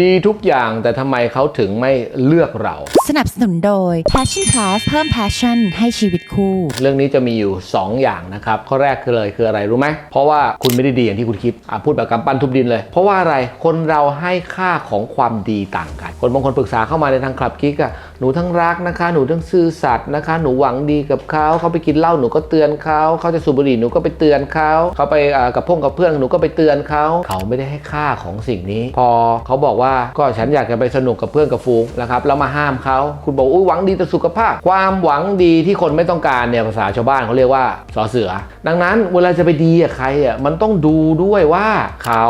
ดีทุกอย่างแต่ทำไมเขาถึงไม่เลือกเรา สนับสนุนโดย Passion Plus เพิ่ม passion ให้ชีวิตคู่ เรื่องนี้จะมีอยู่ 2 อย่างนะครับ ข้อแรกคือเลยคืออะไรรู้ไหม เพราะว่าคุณไม่ได้ดีอย่างที่คุณคิดอะพูดแบบกำปั้นทุบดินเลย เพราะว่าอะไรคนเราให้ค่าของความดีต่างกัน คนบางคนปรึกษาเข้ามาในทางคลับกิ๊กอะ หนูทั้งรักนะคะ หนูทั้งซื่อสัตย์นะคะ หนูหวังดีกับเขาเขาไปกินเหล้าหนูก็เตือนเขาเขาจะสูบบุหรี่หนูก็ไปเตือนเขาเขาไปกับพงกับเพื่อนหนูก็ไปเตือนเขาเขาไม่ได้ให้ค่าของสิ่งนี้ พอเขาบอกว่าก็ฉันอยากจะไปสนุกกับเพื่อนกับฟูงนะครับแล้วมาห้ามเขาคุณบอกอุ้ยหวังดีต่อสุขภาพ ความหวังดีที่คนไม่ต้องการเนี่ยภาษาชาวบ้านเขาเรียกว่าสอเสือ ดังนั้นเวลาจะไปดีกับใครอะมันต้องดูด้วยว่าเขา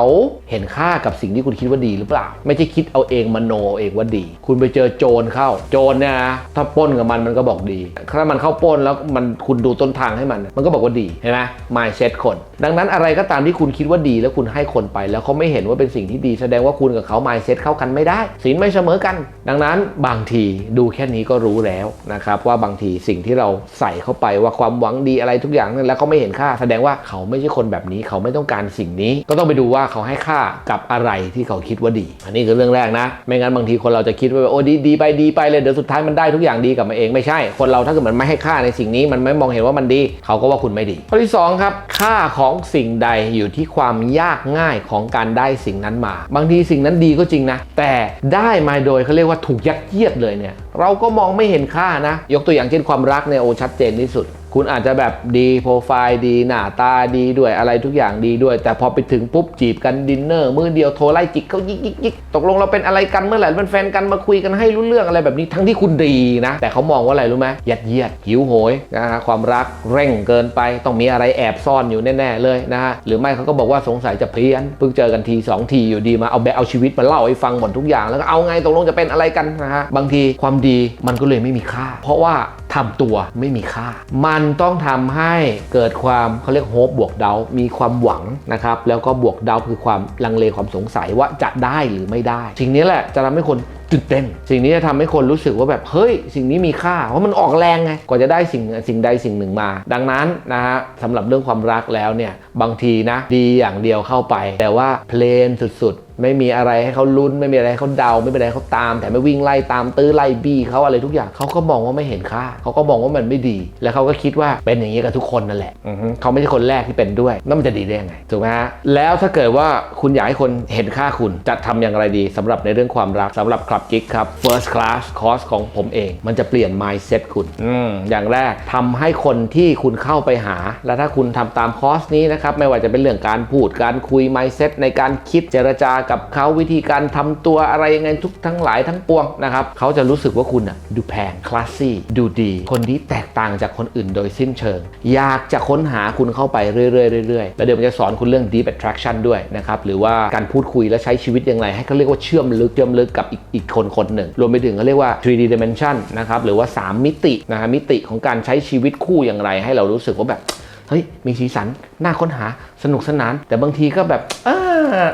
เห็นค่ากับสิ่งที่คุณคิดว่าดีหรือเปล่า ไม่ใช่คิดเอาเองมโนเอาเองว่าดี คุณไปเจอโจรเข้าโจรเนี่ยนะถ้าป้นกับมันมันก็บอกดีถ้ามันเข้าป้นแล้วมันคุณดูต้นทางให้มัน มันก็บอกว่าดีเห็นไหม mindset คน ดังนั้นอะไรก็ตามที่คุณคิดว่าดีแล้วคุณให้คนไป แล้วเขาไม่เห็นว่าเป็นสิ่งที่ดีแสดงว่าคุณกับเขา mindset เข้ากันไม่ได้ศีลไม่เสมอกัน ดังนั้นบางทีดูแค่นี้ก็รู้แล้วนะครับว่าบางทีสิ่งที่เราใส่เข้าไปว่าความหวังดีอะไรทุกอย่างนั้นแล้วเขาไม่เห็นค่า แสดงว่าเขาไม่ใช่คนแบบนี้เขาไม่ต้องการสิ่งนี้ ก็ต้องไปดูว่าเขาให้ค่ากับอะไรที่เขาคิดว่าดี อันนี้คือเรื่องแรกนะ ไม่งั้นบางทีคนเราจะคิดว่าโอ้ดีดีไปดีไปเลยเดี๋ยวสุดท้ายมันได้ทุกอย่างดีกลับมาเองไม่ใช่ คนเราถ้าเกิดมันไม่ให้ค่าในสิ่งนี้มันไม่มองเห็นว่ามันดี เขาก็ว่าคุณไม่ดีข้อที่สองครับค่าของสิ่งใดอยู่ที่ความยากง่ายของการได้สิ่งนั้นมา บางทีสิ่งนั้นดีก็จริงนะ แต่ได้มาโดยเขาเรียกว่าถูกยัดเยียดเลยเนี่ยเราก็มองไม่เห็นค่านะ ยกตัวอย่างเช่นความรักเนี่ยโอชัดเจนที่สุด คุณอาจจะแบบดีโปรไฟล์ดีหน้าตาดีด้วยอะไรทุกอย่างดีด้วย แต่พอไปถึงปุ๊บจีบกันดินเนอร์มือเดียวโทรไล่จิกเขายิกยิกยิกตกลงเราเป็นอะไรกันเมื่อไหร่เป็นแฟนกันมาคุยกันให้รู้เรื่องอะไรแบบนี้ทั้งที่คุณดีนะ แต่เขามองว่าอะไรรู้ไหมยัดเยียดหิวโหยนะฮะความรักเร่งเกินไป ต้องมีอะไรแอบซ่อนอยู่แน่ๆเลยนะฮะหรือไม่เขาก็บอกว่าสงสัยจะเพี้ยนเพิ่งเจอกันทีสองทีอยู่ดีมาเอาแบบเอาชีวิตมาเล่าให้ฟังหมดทุกอย่างแล้วก็เอาไงตกลงจะเป็นอะไรกันนะฮะบางทีความดีมันก็เลยไม่มีค่า เพราะว่า ทำตัวไม่มีค่า มันต้องทำให้เกิดความเขาเรียกโฮปบวกเดา มีความหวังนะครับ แล้วก็บวกเดาคือความลังเลความสงสัยว่าจะได้หรือไม่ได้ สิ่งนี้แหละจะทำให้คนตื่นเต้น สิ่งนี้จะทำให้คนรู้สึกว่าแบบเฮ้ย สิ่งนี้มีค่า เพราะมันออกแรงไง กว่าจะได้สิ่งสิ่งใดสิ่งหนึ่งมา ดังนั้นนะฮะสำหรับเรื่องความรักแล้วเนี่ยบางทีนะดีอย่างเดียวเข้าไป แต่ว่าเพลนสุดๆไม่มีอะไรให้เขาลุ้น ไม่มีอะไรให้เขาเดา ไม่มีอะไรให้เขาตาม แต่ไม่วิ่งไล่ตามตื้อไล่บี้เขาอะไรทุกอย่างเขาก็มองว่าไม่เห็นค่าเขาก็มองว่ามันไม่ดี แล้วเขาก็คิดว่าเป็นอย่างนี้กับทุกคนนั่นแหละอือฮึเขาไม่ใช่คนแรกที่เป็นด้วยนั่นมันจะดีได้ยังไงถูกไหมฮะแล้วถ้าเกิดว่าคุณอยากให้คนเห็นค่าคุณจะทำอย่างไรดีสำหรับในเรื่องความรักสำหรับคลับกิ๊กครับ first class course ของผมเอง มันจะเปลี่ยน mindset คุณอืมอย่างแรกทำให้คนที่คุณเข้าไปหา แล้วถ้าคุณทำตามคอร์สนี้นะครับไม่ว่าจะเป็นเรื่องการพูดการคุย mindset ในการคิดเจรจากับเขาวิธีการทำตัวอะไรยังไงทุกทั้งหลายทั้งปวงนะครับเขาจะรู้สึกว่าคุณอะดูแพงคลาสซี่ดูดี คนที่แตกต่างจากคนอื่นโดยสิ้นเชิง อยากจะค้นหาคุณเข้าไปเรื่อยๆเรื่อยๆแล้วเดี๋ยวมันจะสอนคุณเรื่อง deep attraction ด้วยนะครับหรือว่าการพูดคุยและใช้ชีวิตอย่างไรให้เขาเรียกว่าเชื่อมลึกเชื่อมลึกกับอีกอีกคนคนหนึ่ง รวมไปถึงเขาเรียกว่า 3D dimension นะครับหรือว่า 3 มิตินะฮะมิติของการใช้ชีวิตคู่อย่างไร ให้เรารู้สึกว่าแบบเฮ้ยมีสีสันน่าค้นหาสนุกสนาน แต่บางทีก็แบบอ่า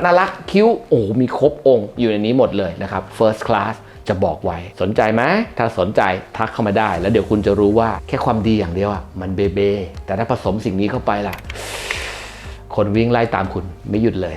น่ารักคิ้วโอ้มีครบองค์อยู่ในนี้หมดเลยนะครับ first class จะบอกไว้สนใจไหมถ้าสนใจทักเข้ามาได้ แล้วเดี๋ยวคุณจะรู้ว่าแค่ความดีอย่างเดียวอะมันเบเบแต่ถ้าผสมสิ่งนี้เข้าไปล่ะ คนวิ่งไล่ตามคุณไม่หยุดเลย